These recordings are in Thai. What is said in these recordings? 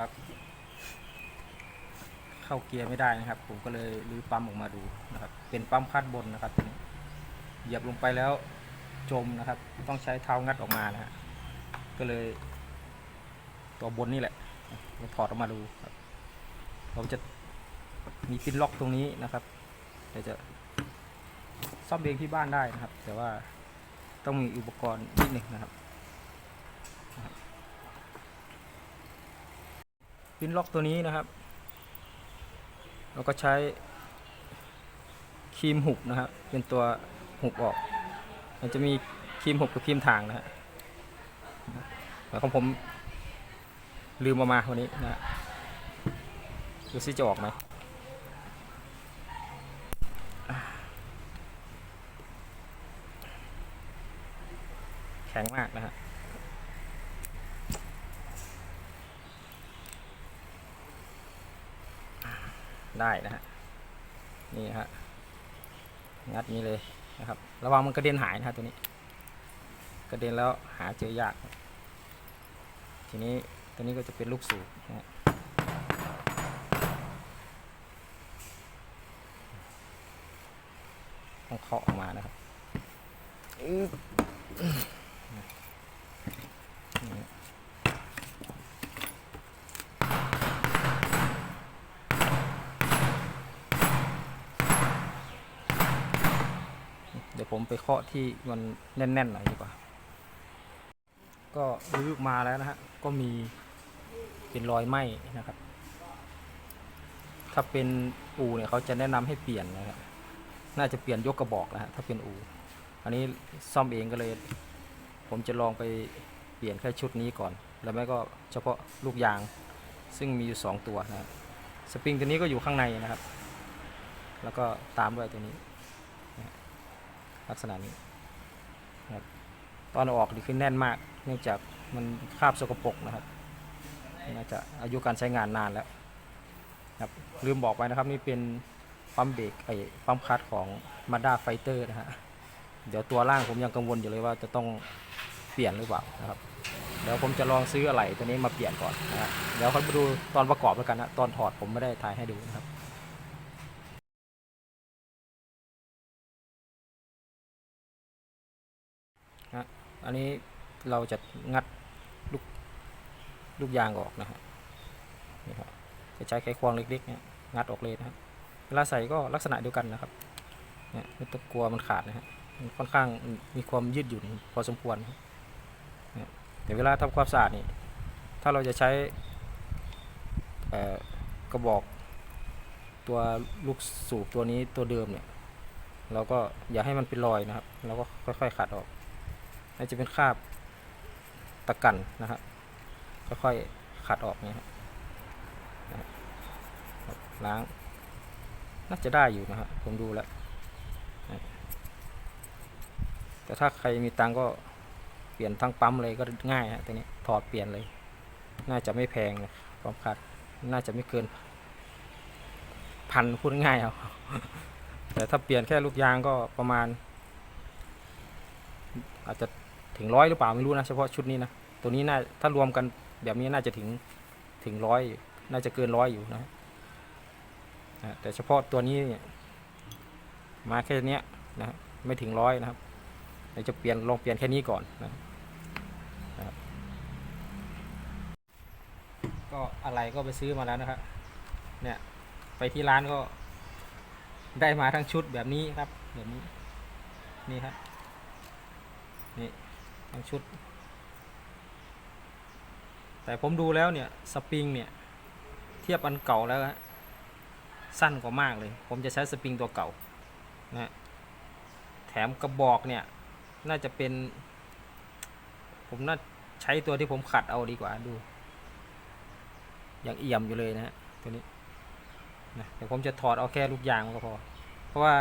ครับเข้าเกียร์ไม่ได้นะครับ ผมก็เลยรื้อปั๊มออกมาดูนะครับ เป็นปั๊มคาดบนนะครับตัวนี้เหยียบลงไปแล้วจมนะครับ ต้องใช้เท้างัดออกมานะฮะก็เลย ตัวบนนี่แหละเราถอดออกมาดูครับ เราจะมีปินล็อกตรงนี้นะครับเดี๋ยวจะซ่อมเองที่บ้านได้นะครับ แต่ว่าต้องมีอุปกรณ์นิดหนึ่งนะครับ ปินล็อกตัวนี้นะครับ เราก็ใช้ครีมหุบนะครับเป็นตัวหุบออก มันจะมีครีมหุบกับครีมถ่างนะฮะแต่ของผมลืมเอามาวันนี้นะฮะดูซิจะออกไหมแข็งมากนะฮะ ได้นะฮะนี่ฮะงัดนี้เลยนะครับ ระวังมันกระเด็นหายนะฮะตัวนี้ กระเด็นแล้วหาเจอยาก ทีนี้ตัวนี้ก็จะเป็นลูกสูบนะฮะต้องเคาะออกมานะครับอึ๊บนี่ เดี๋ยว ผมไปเคาะที่มันแน่นๆหน่อยดีกว่า ก็รื้อมาแล้วนะฮะ ก็มีเป็นรอยไหม้นะครับ ถ้าเป็นอูเนี่ยเขาจะแนะนำให้เปลี่ยนนะครับ น่าจะเปลี่ยนยกกระบอกนะฮะถ้าเป็นอูอันนี้ซ่อมเองก็เลย ผมจะลองไปเปลี่ยนแค่ชุดนี้ก่อน แล้วไม่ก็เฉพาะลูกยาง ซึ่งมีอยู่สองตัวนะฮะสปริงตัวนี้ก็อยู่ข้างในนะครับ แล้วก็ตามด้วยตัวนี้ ลักษณะนี้นะครับตอนออกนี่คือแน่นมาก เนื่องจากมันคาบสกปรกนะครับน่าจะอายุการใช้งานนานแล้วครับลืมบอกไปนะครับนี่เป็นปั๊มเบรกไอ้ปั๊มคลัตช์ของ Mazda Fighter นะฮะเดี๋ยวตัวล่างผมยังกังวลอยู่เลยว่าจะต้องเปลี่ยนหรือเปล่านะครับเดี๋ยวผมจะลองซื้ออะไรตัวนี้มาเปลี่ยนก่อนนะเดี๋ยวเขามาดูตอนประกอบแล้วกันนะตอนถอดผมไม่ได้ถ่ายให้ดูนะครับ อันนี้เราจะงัดลูกลูกยางออกนะฮะนี่ครับจะใช้ไขควงเล็กๆเนี่ยงัดออกเลยนะครับเวลาใส่ก็ลักษณะเดียวกันนะครับเนี่ยไม่ต้องกลัวมันขาดนะฮะมันค่อนข้างมีความยืดหยุ่นพอสมควรนะครับเนี่ยแต่เวลาทำความสะอาดนี่ถ้าเราจะใช้กระบอกตัวลูกสูบตัวนี้ตัวเดิมเนี่ยเราก็อย่าให้มันเป็นรอยนะครับ เราก็ค่อยๆขัดออก น่าจะเป็นคราบตะกันนะครับค่อยๆขัดออกเนี่ยครับนะล้าง น่าจะได้อยู่นะครับผมดูแล้ว แต่ถ้าใครมีตังก็เปลี่ยนทั้งปั๊มเลยก็ง่ายฮะตัวนี้ถอดเปลี่ยนเลย น่าจะไม่แพงนะความขัดน่าจะไม่เกิน พันพูดง่ายเอาแต่ถ้าเปลี่ยนแค่ลูกยางก็ประมาณ อาจจะ ถึงร้อยหรือเปล่าไม่รู้นะเฉพาะชุดนี้นะตัวนี้น่าถ้ารวมกันแบบนี้น่าจะถึงถึงร้อยน่าจะเกินร้อยอยู่นะนะแต่เฉพาะตัวนี้มาแค่เนี้ยนะไม่ถึงร้อยนะครับเดี๋ยจะเปลี่ยนลองเปลี่ยนแค่นี้ก่อนนะก็อะไรก็ไปซื้อมาแล้วนะครับ เนี่ยไปที่ร้านก็ ได้มาทั้งชุดแบบนี้ครับแบบนี้นี่ครับนี่ ทั้งชุด แต่ผมดูแล้วเนี่ยสปริงเนี่ยเทียบอันเก่าแล้วสั้นกว่ามากเลย ผมจะใช้สปริงตัวเก่านะแถมกระบอกเนี่ยน่าจะเป็น ผมน่าใช้ตัวที่ผมขัดเอาดีกว่าดูอย่างเอี่ยมอยู่เลยนะฮะตัวนี้นะแต่ผมจะถอดเอาแค่ลูกยางก็พอ เพราะว่า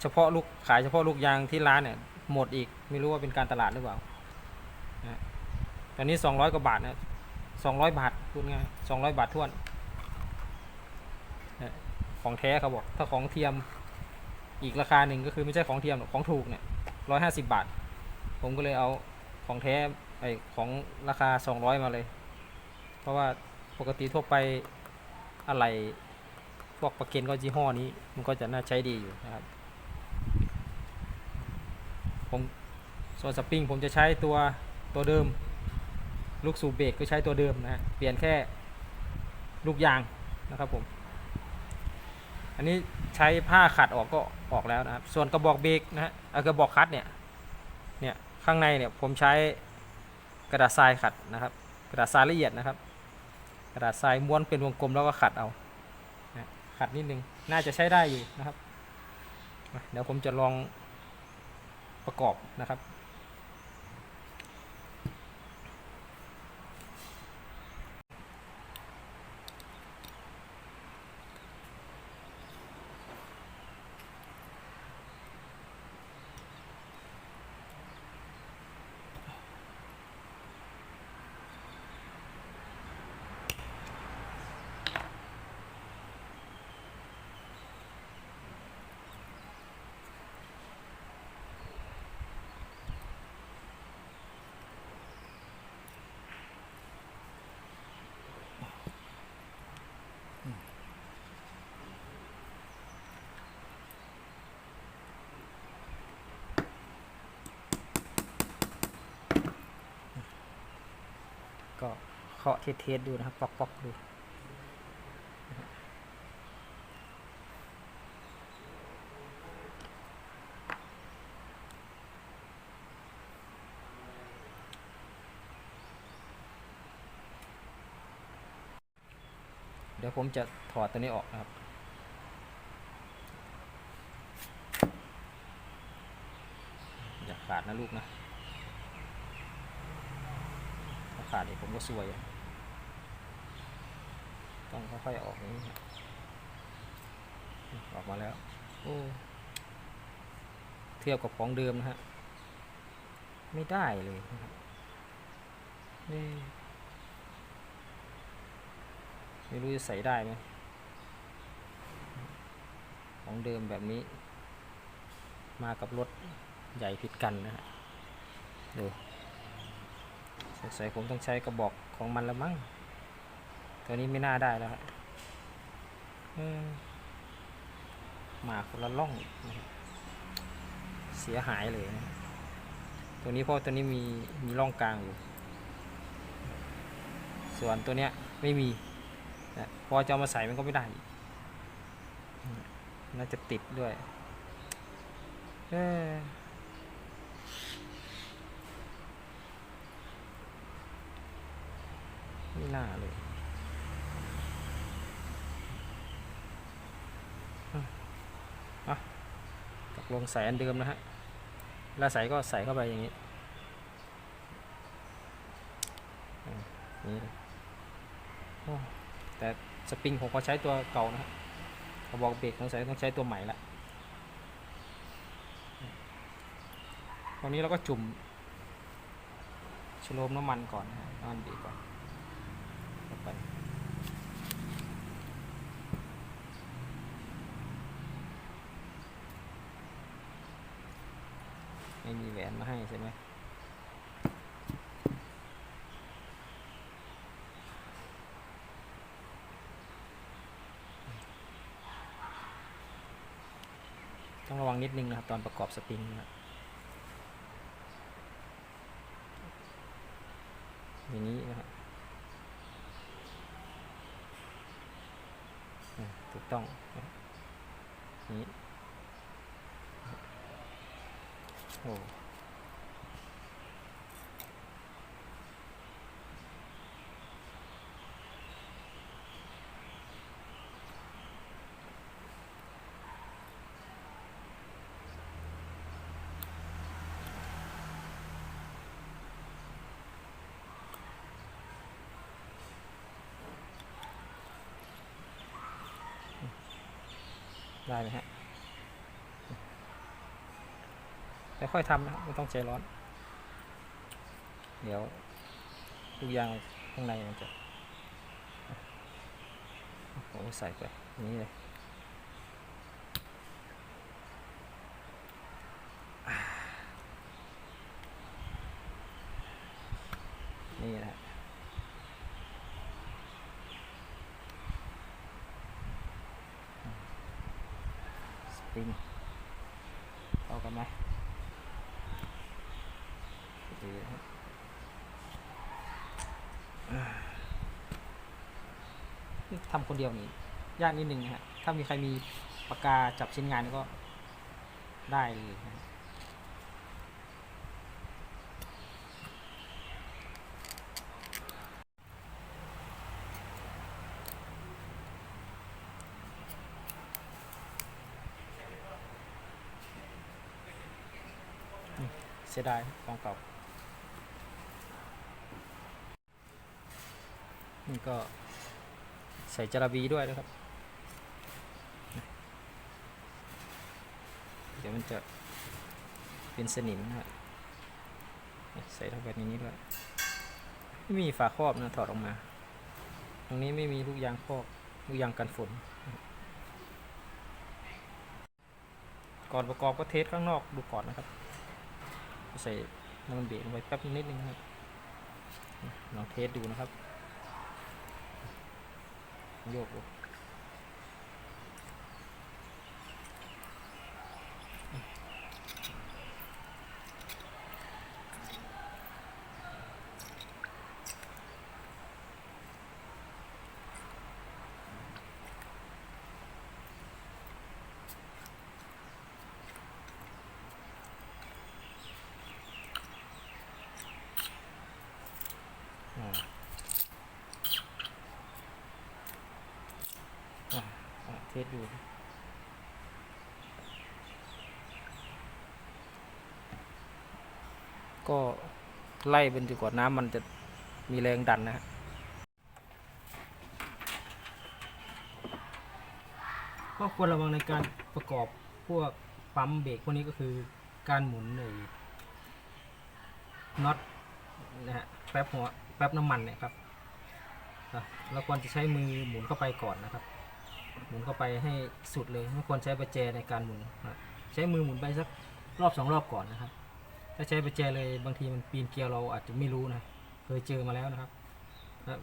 เฉพาะลูกขายเฉพาะลูกยางที่ร้านเนี่ย หมดอีก ไม่รู้ว่าเป็นการตลาดหรือเปล่านะตอนนี้สองร้อยกว่าบาทนะสองร้อยบาทพูดง่ายสองร้อยบาททวนนะของแท้เขาบอก ถ้าของเทียมอีกราคาหนึ่งก็คือไม่ใช่ของเทียมหรอกของถูกเนี่ยร้อยห้าสิบบาท ผมก็เลยเอาของแท้ไอของราคาสองร้อยมาเลย เพราะว่าปกติทั่วไปอะไรพวกประเคนก็ยี่ห้อนี้ มันก็จะน่าใช้ดีอยู่นะครับ ผมส่วนสปริงผมจะใช้ตัวตัวเดิม ลูกสูบเบรกก็ใช้ตัวเดิมนะฮะเปลี่ยนแค่ลูกยางนะครับผม อันนี้ใช้ผ้าขัดออกก็ออกแล้วนะครับ ส่วนกระบอกเบรกนะฮะกระบอกคัดเนี่ยเนี่ยข้างในเนี่ยผมใช้กระดาษทรายขัดนะครับ กระดาษทรายละเอียดนะครับ กระดาษทรายม้วนเป็นวงกลมแล้วก็ขัดเอาขัดนิดนึงน่าจะใช้ได้อยู่นะครับ เดี๋ยวผมจะลอง ประกอบนะครับ ก็ เคาะเทสดูนะครับปอกๆดูเดี๋ยวผมจะถอดตัวนี้ออกนะครับ อย่าขาดนะลูกนะ ถ้าขาดเดี๋ยวผมก็ซวยอะ ต้องค่อยๆออกนี้ออกมาแล้วโอ้เทียบกับของเดิมนะฮะ ไม่ได้เลยนะครับเอ๊ะไม่รู้จะใส่ได้ไหมของเดิมแบบนี้ มากับรถใหญ่ผิดกันนะฮะดูสงสัยผมต้องใช้กระบอกของมันแล้วมั้ง ตัวนี้ไม่น่าได้แล้วฮะเออมาคนละล่อง เสียหายเลยนะตัวนี้เพราะตัวนี้มีมีร่องกลางอยู่ ส่วนตัวเนี้ยไม่มีนะพอจะมาใส่มันก็ไม่ได้ น่าจะติดด้วยไม่น่าเลยอะ อะตกลงใส่อันเดิมนะฮะเวลาใส่ก็ใส่เข้าไปอย่างนี้นี่แต่สปริงผมก็ใช้ตัวเก่านะฮะกระบอกเบรกต้องใส่ต้องใช้ตัวใหม่ละตอนนี้เราก็จุ่มชโลมน้ำมันก่อนนะฮะน้ำมันเบรกก่อนเข้าไป ไม่มีแหวนมาให้ใช่ไหมต้องระวังนิดนึงนะครับ ตอนประกอบสปริงนะอย่างนี้นะครับถูกต้องนะนี้ โอ้ได้ไหมฮะแต่ ค่อยๆทำนะไม่ต้องใจร้อน เดี๋ยวทุกอย่างข้างในมันจะโอ้ใส่ไปนี้เลยนี่นะฮะ ติงเข้ากันไหม ดีนี่ทำคนเดียวนี่ยากนิดนึงนะฮะ ถ้ามีใครมีปากกาจับชิ้นงานก็ได้เลยนะเสียดายของเก่า นี่ก็ใส่จาระบีด้วยนะครับ เดี๋ยวมันจะเป็นสนิมนะครับใส่เข้าไปในนี้ด้วย ไม่มีฝาครอบนะถอดออกมา ตรงนี้ไม่มีลูกยางครอบลูกยางกันฝน ก่อนประกอบก็เทสข้างนอกดูก่อนนะครับ ใส่น้ำมันเบรกลงไปแป๊บนิดนึงนะครับลองเทสดูนะครับ โยก เทสดูก็ไล่เป็นดีกว่าน้ำมันจะมีแรงดันนะฮะก็ควรระวังในการประกอบพวกปั๊มเบรกพวกนี้ก็คือการหมุนในน็อตนะฮะแป๊บหัวแป๊บน้ำมันเนี่ยครับอะเราควรจะใช้มือหมุนเข้าไปก่อนนะครับ หมุนเข้าไปให้สุดเลยไม่ควรใช้ประแจในการหมุนใช้มือหมุนไปสักรอบสองรอบก่อนนะครับ ถ้าใช้ประแจเลยบางทีมันปีนเกลียวเราอาจจะไม่รู้นะเคยเจอมาแล้วนะครับ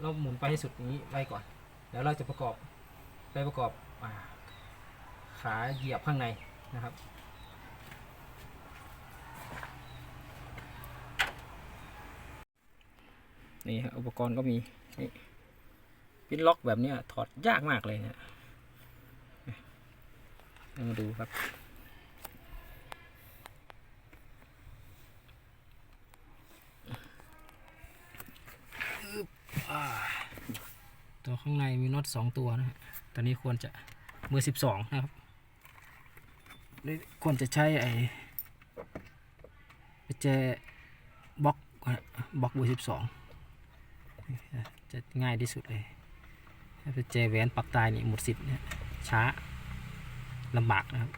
แล้วหมุนไปให้สุดอย่างนี้ไว้ก่อน แล้วเราจะประกอบไปประกอบอขาเหยียบข้างในนะครับนี่ฮะอุปกรณ์ก็มีนี่ปิ้นล็อกแบบนี้ถอดยากมากเลยเนะเอา มาดูครับ ตัวข้างในมีน็อตสองตัวนะฮะตอนนี้ควรจะมือสิบสองนะครับควรจะใช้ไอ้ปแจบล็อกก่อนนะบล็อกเบอร์สิบสองจะง่ายที่สุดเลยถ้าปแจแหวนปักตายนี่หมดสิทธิ์เนี่ยช้า ลำบากนะครับ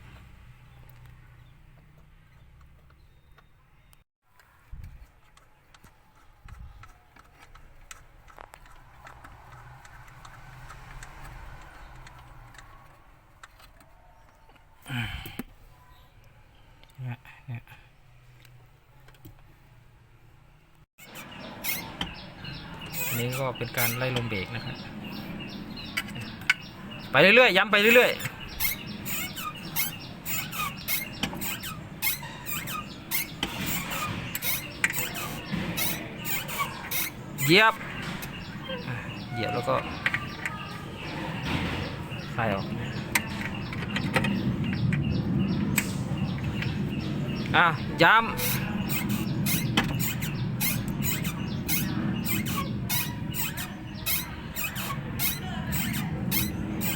นี่ยเนี่ยอันนี้ก็เป็นการไล่ลมเบรกนะครับ ไปเรื่อยๆ ย้ำไปเรื่อยๆ เหยียบ เหยียบแล้วก็คลายออกอะย้ำ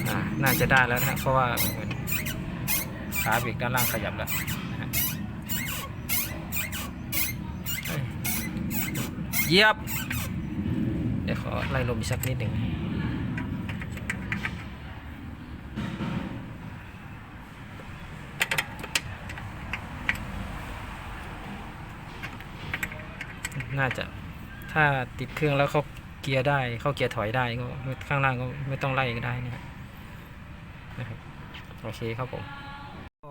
อะน่าจะได้แล้วนะเพราะว่าขาเบรกด้านล่างขยับแล้วเยเหยียบ ดี๋ยวขอไล่ลมอีกสักนิดหนึ่งน่าจะถ้าติดเครื่องแล้วเขาเกียร์ได้ เข้าเกียร์ถอยได้ก็ข้างล่างก็ไม่ต้องไล่ก็ได้นะครับนะครับโอเคครับผมก็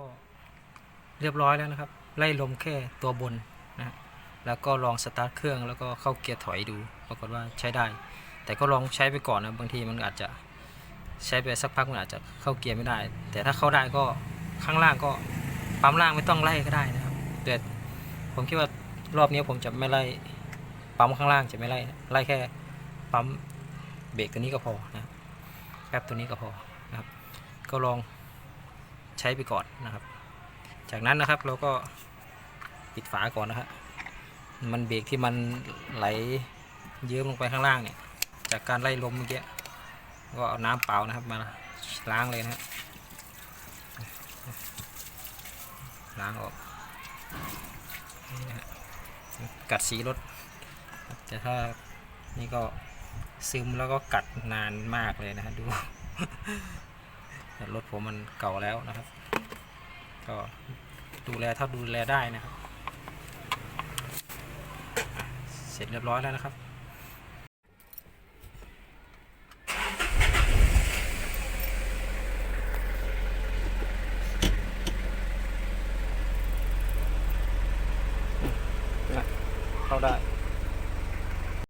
เรียบร้อยแล้วนะครับ ไล่ลมแค่ตัวบน แล้วก็ลองสตาร์ทเครื่องแล้วก็เข้าเกียร์ถอยดู ปรากฏว่าใช้ได้ แต่ก็ลองใช้ไปก่อนนะบางทีมันอาจจะใช้ไปสักพักมันอาจจะเข้าเกียร์ไม่ได้ แต่ถ้าเข้าได้ก็ข้างล่างก็ปั๊มล่างไม่ต้องไล่ก็ได้นะครับแต่ผมคิดว่ารอบนี้ผมจะไม่ไล่ปั๊มข้างล่างจะไม่ไล่ไล่แค่ปั๊มเบรกตัวนี้ก็พอนะแป๊บตัวนี้ก็พอนะครับ ก็ลองใช้ไปก่อนนะครับ จากนั้นนะครับเราก็ปิดฝาก่อนนะครับ มันเบรกที่มันไหลเยิ้มลงไปข้างล่างเนี่ย จากการไล่ลมเมื่อกี้ก็เอาน้ำเปล่านะครับมาล้างเลยนะครับล้างออกกัดสีรถ แต่ถ้านี่ก็ซึมแล้วก็กัดนานมากเลยนะฮะดูรถผมมันเก่าแล้วนะครับ ก็ดูแลเท่าดูแลได้นะครับ เสร็จเรียบร้อยแล้วนะครับ